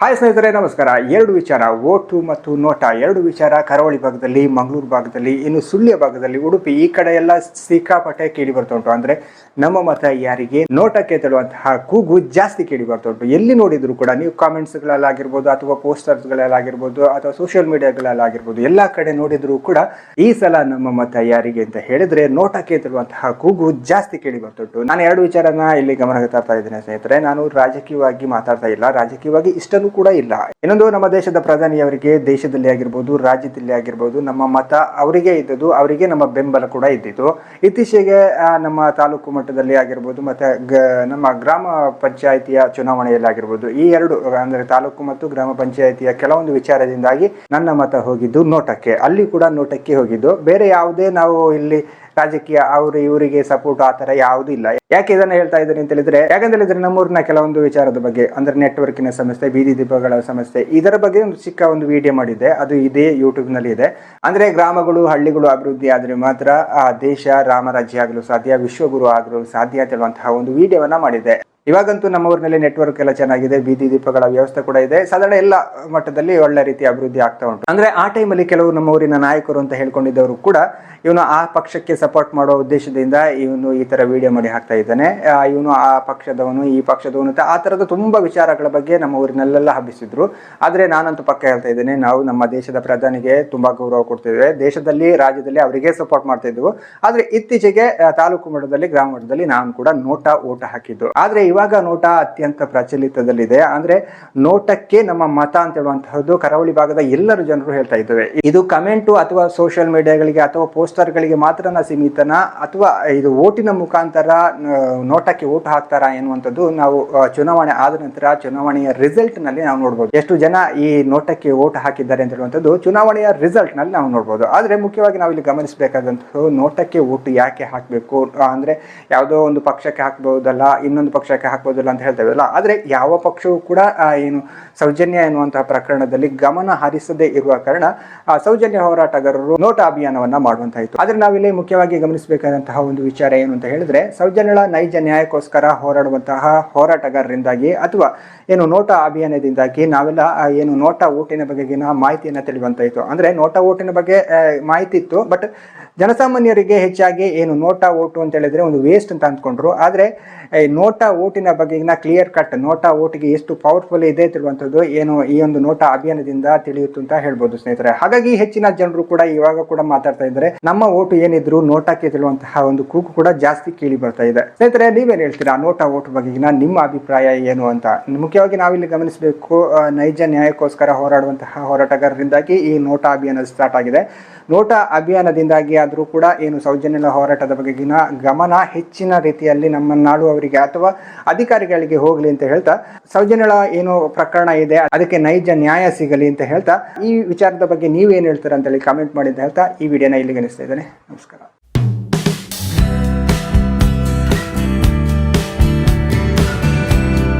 Hi ಸ್ನೇಹಿತರೆ, ನಮಸ್ಕಾರ. ಎರಡು ವಿಚಾರ, ಓಟು ಮತ್ತು ನೋಟ. ಎರಡು ವಿಚಾರ, ಕರಾವಳಿ ಭಾಗದಲ್ಲಿ, ಮಂಗಳೂರು ಭಾಗದಲ್ಲಿ, ಇನ್ನು ಸುಳ್ಯ ಭಾಗದಲ್ಲಿ, ಉಡುಪಿ, ಈ ಕಡೆ ಎಲ್ಲ ಸಿಕ್ಕಾಪಟ್ಟೆ ಕೇಳಿ ಬರ್ತಾ ಉಂಟು. ಅಂದ್ರೆ ನಮ್ಮ ಮತ ಯಾರಿಗೆ? ನೋಟಕ್ಕೆ ತಳುವಂತಹ ಕೂಗು ಜಾಸ್ತಿ ಕೇಳಿ ಬರ್ತಾ ಉಂಟು. ಎಲ್ಲಿ ನೋಡಿದ್ರು ಕೂಡ ನೀವು ಕಾಮೆಂಟ್ಸ್ಗಳಲ್ಲಾಗಿರ್ಬೋದು ಅಥವಾ ಪೋಸ್ಟರ್ಸ್ಗಳಲ್ಲಾಗಿರ್ಬೋದು ಅಥವಾ ಸೋಷಿಯಲ್ ಮೀಡಿಯಾಗಳಲ್ಲಾಗಿರ್ಬೋದು ಎಲ್ಲಾ ಕಡೆ ನೋಡಿದ್ರು ಕೂಡ ಈ ಸಲ ನಮ್ಮ ಮತ ಯಾರಿಗೆ ಅಂತ ಹೇಳಿದ್ರೆ ನೋಟಕ್ಕೆ ತಳುವಂತಹ ಕೂಗು ಜಾಸ್ತಿ ಕೇಳಿ ಬರ್ತುಂಟು ನಾನು ಎರಡು ವಿಚಾರನ ಇಲ್ಲಿ ಗಮನ ತರ್ತಾ ಇದ್ದೇನೆ ಸ್ನೇಹಿತರೆ. ನಾನು ರಾಜಕೀಯವಾಗಿ ಮಾತಾಡ್ತಾ ಇಲ್ಲ. ರಾಜಕೀಯವಾಗಿ ಕೂಡ ಇಲ್ಲ. ಇನ್ನೊಂದು ನಮ್ಮ ದೇಶದ ಪ್ರಧಾನಿಯವರಿಗೆ ದೇಶದಲ್ಲಿ ಆಗಿರ್ಬೋದು, ರಾಜ್ಯದಲ್ಲಿ ಆಗಿರ್ಬೋದು, ನಮ್ಮ ಮತ ಅವರಿಗೆ ಇದ್ದದ್ದು, ಅವರಿಗೆ ನಮ್ಮ ಬೆಂಬಲ ಕೂಡ ಇದ್ದಿತ್ತು ಇತ್ತೀಚೆಗೆ ನಮ್ಮ ತಾಲೂಕು ಮಟ್ಟದಲ್ಲಿ ಆಗಿರ್ಬೋದು, ಮತ್ತೆ ನಮ್ಮ ಗ್ರಾಮ ಪಂಚಾಯಿತಿಯ ಚುನಾವಣೆಯಲ್ಲಿ ಆಗಿರ್ಬೋದು, ಈ ಎರಡು, ಅಂದ್ರೆ ತಾಲೂಕು ಮತ್ತು ಗ್ರಾಮ ಪಂಚಾಯಿತಿಯ ಕೆಲವೊಂದು ವಿಚಾರದಿಂದಾಗಿ ನನ್ನ ಮತ ಹೋಗಿದ್ದು ನೋಟಕ್ಕೆ. ಅಲ್ಲಿ ಕೂಡ ನೋಟಕ್ಕೆ ಹೋಗಿದ್ದು. ಬೇರೆ ಯಾವುದೇ ನಾವು ಇಲ್ಲಿ ರಾಜಕೀಯ ಅವರು ಇವರಿಗೆ ಸಪೋರ್ಟ್ ಆ ತರ ಯಾವುದೂ ಇಲ್ಲ. ಯಾಕೆ ಇದನ್ನ ಹೇಳ್ತಾ ಇದ್ದೀನಿ ಅಂತ ಹೇಳಿದ್ರೆ, ಯಾಕಂತ ಹೇಳಿದ್ರೆ ನಮ್ಮೂರಿನ ಕೆಲವೊಂದು ವಿಚಾರದ ಬಗ್ಗೆ, ಅಂದ್ರೆ ನೆಟ್ವರ್ಕಿನ ಸಮಸ್ಯೆ, ಬೀದಿ ದೀಪಗಳ ಸಮಸ್ಯೆ, ಇದರ ಬಗ್ಗೆ ಒಂದು ಚಿಕ್ಕ ಒಂದು ವಿಡಿಯೋ ಮಾಡಿದೆ ಅದು ಇದೇ ಯೂಟ್ಯೂಬ್ನಲ್ಲಿ ಇದೆ. ಅಂದ್ರೆ ಗ್ರಾಮಗಳು, ಹಳ್ಳಿಗಳು ಅಭಿವೃದ್ಧಿ ಆದ್ರೆ ಮಾತ್ರ ಆ ದೇಶ ರಾಮರಾಜ್ಯ ಆಗಲು ಸಾಧ್ಯ, ವಿಶ್ವಗುರು ಆಗಲು ಸಾಧ್ಯ ಅಂತ ಹೇಳುವಂತಹ ಒಂದು ವಿಡಿಯೋವನ್ನ ಮಾಡಿದೆ ಇವಾಗಂತೂ ನಮ್ಮ ಊರಿನಲ್ಲಿ ನೆಟ್ವರ್ಕ್ ಎಲ್ಲ ಚೆನ್ನಾಗಿದೆ, ಬೀದಿ ದೀಪಗಳ ವ್ಯವಸ್ಥೆ ಕೂಡ ಇದೆ. ಸಾಧಾರಣ ಎಲ್ಲ ಮಟ್ಟದಲ್ಲಿ ಒಳ್ಳೆ ರೀತಿ ಅಭಿವೃದ್ಧಿ ಆಗ್ತಾ ಉಂಟು. ಅಂದ್ರೆ ಆ ಟೈಮಲ್ಲಿ ಕೆಲವು ನಮ್ಮ ಊರಿನ ನಾಯಕರು ಅಂತ ಹೇಳ್ಕೊಂಡಿದ್ದವರು ಕೂಡ ಇವನು ಆ ಪಕ್ಷಕ್ಕೆ ಸಪೋರ್ಟ್ ಮಾಡೋ ಉದ್ದೇಶದಿಂದ ಇವನು ಈ ತರ ವಿಡಿಯೋ ಮಾಡಿ ಹಾಕ್ತಾ ಇದ್ದಾನೆ. ಇವನು ಆ ಪಕ್ಷದವನು, ಈ ಪಕ್ಷದವನು ಅಂತ ಆ ತರದ ತುಂಬಾ ವಿಚಾರಗಳ ಬಗ್ಗೆ ನಮ್ಮ ಊರಿನಲ್ಲೆಲ್ಲ ಹಬ್ಬಿಸಿದ್ರು. ಆದ್ರೆ ನಾನಂತೂ ಪಕ್ಕ ಹೇಳ್ತಾ ಇದ್ದೇನೆ, ನಾವು ನಮ್ಮ ದೇಶದ ಪ್ರಧಾನಿಗೆ ತುಂಬಾ ಗೌರವ ಕೊಡ್ತಿದ್ದೇವೆ ದೇಶದಲ್ಲಿ, ರಾಜ್ಯದಲ್ಲಿ ಅವರಿಗೆ ಸಪೋರ್ಟ್ ಮಾಡ್ತಾ ಇದ್ವು ಆದ್ರೆ ಇತ್ತೀಚೆಗೆ ತಾಲೂಕು ಮಟ್ಟದಲ್ಲಿ, ಗ್ರಾಮ ಮಟ್ಟದಲ್ಲಿ ನಾನು ಕೂಡ ನೋಟಾ, ಓಟ ಹಾಕಿದ್ದು. ಆದ್ರೆ ಇವಾಗ ನೋಟ ಅತ್ಯಂತ ಪ್ರಚಲಿತದಲ್ಲಿದೆ. ಅಂದ್ರೆ ನೋಟಕ್ಕೆ ನಮ್ಮ ಮತ ಅಂತ ಹೇಳುವಂತಹದ್ದು ಕರಾವಳಿ ಭಾಗದ ಎಲ್ಲರೂ ಜನರು ಹೇಳ್ತಾ ಇದ್ದೇವೆ. ಇದು ಕಮೆಂಟು ಅಥವಾ ಸೋಷಿಯಲ್ ಮೀಡಿಯಾಗಳಿಗೆ ಅಥವಾ ಪೋಸ್ಟರ್ಗಳಿಗೆ ಮಾತ್ರನ ಸೀಮಿತನ ಅಥವಾ ಇದು ಓಟಿನ ಮುಖಾಂತರ ನೋಟಕ್ಕೆ ಓಟ್ ಹಾಕ್ತಾರಾ ಎನ್ನುವಂಥದ್ದು ನಾವು ಚುನಾವಣೆ ಆದ ನಂತರ ಚುನಾವಣೆಯ ರಿಸಲ್ಟ್ನಲ್ಲಿ ನಾವು ನೋಡ್ಬೋದು. ಎಷ್ಟು ಜನ ಈ ನೋಟಕ್ಕೆ ಓಟ್ ಹಾಕಿದ್ದಾರೆ ಅಂತ ಹೇಳುವಂಥದ್ದು ಚುನಾವಣೆಯ ರಿಸಲ್ಟ್ನಲ್ಲಿ ನಾವು ನೋಡ್ಬೋದು. ಆದ್ರೆ ಮುಖ್ಯವಾಗಿ ನಾವು ಇಲ್ಲಿ ಗಮನಿಸಬೇಕಾದಂತಹ ನೋಟಕ್ಕೆ ಓಟು ಯಾಕೆ ಹಾಕಬೇಕು? ಅಂದ್ರೆ ಯಾವುದೋ ಒಂದು ಪಕ್ಷಕ್ಕೆ ಹಾಕ್ಬಹುದಲ್ಲ ಇನ್ನೊಂದು ಪಕ್ಷಕ್ಕೆ ಹಾಕ್ಬೋದಲ್ಲ ಅಂತ ಹೇಳ್ತೇವಲ್ಲ ಆದರೆ ಯಾವ ಪಕ್ಷವೂ ಕೂಡ ಏನು ಸೌಜನ್ಯ ಎನ್ನುವಂತಹ ಪ್ರಕರಣದಲ್ಲಿ ಗಮನ ಹರಿಸದೇ ಇರುವ ಕಾರಣ, ಆ, ಸೌಜನ್ಯ ಹೋರಾಟಗಾರರು ನೋಟ ಅಭಿಯಾನವನ್ನ ಮಾಡುವಂತಾಯಿತು. ಆದ್ರೆ ನಾವಿಲ್ಲಿ ಮುಖ್ಯವಾಗಿ ಗಮನಿಸಬೇಕಾದಂತಹ ಒಂದು ವಿಚಾರ ಏನು ಅಂತ ಹೇಳಿದ್ರೆ ಸೌಜನ್ಯಗಳ ನೈಜ ನ್ಯಾಯಕ್ಕೋಸ್ಕರ ಹೋರಾಡುವಂತಹ ಹೋರಾಟಗಾರರಿಂದಾಗಿ ಅಥವಾ ಏನು ನೋಟ ಅಭಿಯಾನದಿಂದಾಗಿ ನಾವೆಲ್ಲ ಏನು ನೋಟ ಓಟಿನ ಬಗೆಗಿನ ಮಾಹಿತಿಯನ್ನು ತಿಳಿಯುವಂತಾಯಿತು. ಅಂದ್ರೆ ನೋಟ ಓಟಿನ ಬಗ್ಗೆ ಮಾಹಿತಿ ಇತ್ತು, ಬಟ್ ಜನಸಾಮಾನ್ಯರಿಗೆ ಹೆಚ್ಚಾಗಿ ಏನು ನೋಟ ಓಟು ಅಂತ ಹೇಳಿದ್ರೆ ಒಂದು ವೇಸ್ಟ್ ಅಂತ ಅಂದ್ಕೊಂಡ್ರು. ಆದ್ರೆ, ಈ ಓಟಿನ ಬಗೆಗಿನ ಕ್ಲಿಯರ್ ಕಟ್ ನೋಟಾ ಓಟಿಗೆ ಎಷ್ಟು ಪವರ್ಫುಲ್ ಇದೆ ತಿಳುವಂಥದ್ದು ಏನು ಈ ಒಂದು ನೋಟಾ ಅಭಿಯಾನದಿಂದ ತಿಳಿಯುತ್ತು ಅಂತ ಹೇಳ್ಬೋದು ಸ್ನೇಹಿತರೆ. ಹಾಗಾಗಿ ಹೆಚ್ಚಿನ ಜನರು ಕೂಡ ಇವಾಗ ಕೂಡ ಮಾತಾಡ್ತಾ ಇದ್ದಾರೆ. ನಮ್ಮ ಓಟು ಏನಿದ್ರು ನೋಟಾಕ್ಕೆ ತಿಳುವಂತಹ ಒಂದು ಕೂಗು ಕೂಡ ಜಾಸ್ತಿ ಕೇಳಿ ಬರ್ತಾ ಇದೆ. ಸ್ನೇಹಿತರೆ, ನೀವೇನು ಹೇಳ್ತೀರಾ? ನೋಟಾ ಓಟ್ ಬಗೆಗಿನ ನಿಮ್ಮ ಅಭಿಪ್ರಾಯ ಏನು ಅಂತ? ಮುಖ್ಯವಾಗಿ ನಾವಿಲ್ಲಿ ಗಮನಿಸಬೇಕು ನೈಜ ನ್ಯಾಯಕ್ಕೋಸ್ಕರ ಹೋರಾಡುವಂತಹ ಹೋರಾಟಗಾರರಿಂದಾಗಿ ಈ ನೋಟಾ ಅಭಿಯಾನ ಸ್ಟಾರ್ಟ್ ಆಗಿದೆ. ನೋಟಾ ಅಭಿಯಾನದಿಂದಾಗಿ ಆದರೂ ಕೂಡ ಏನು ಸೌಜನ್ಯ ಹೋರಾಟದ ಬಗೆಗಿನ ಗಮನ ಹೆಚ್ಚಿನ ರೀತಿಯಲ್ಲಿ ನಮ್ಮ ನಾಡು ಅವರಿಗೆ ಅಥವಾ ಅಧಿಕಾರಿಗಳಿಗೆ ಹೋಗಲಿ ಅಂತ ಹೇಳ್ತಾ, ಸೌಜನ್ಯಳ ಏನು ಪ್ರಕರಣ ಇದೆ, ಅದಕ್ಕೆ ನೈಜ ನ್ಯಾಯ ಸಿಗಲಿ ಅಂತ ಹೇಳ್ತಾ, ಈ ವಿಚಾರದ ಬಗ್ಗೆ ನೀವೇನು ಹೇಳ್ತೀರಾ ಅಂತೇಳಿ ಕಾಮೆಂಟ್ ಮಾಡಿ ಅಂತ ಹೇಳ್ತಾ, ಈ ವಿಡಿಯೋನ ಇಲ್ಲಿಗೆ ಅನಿಸ್ತಾ ಇದ್ದೇನೆ. ನಮಸ್ಕಾರ.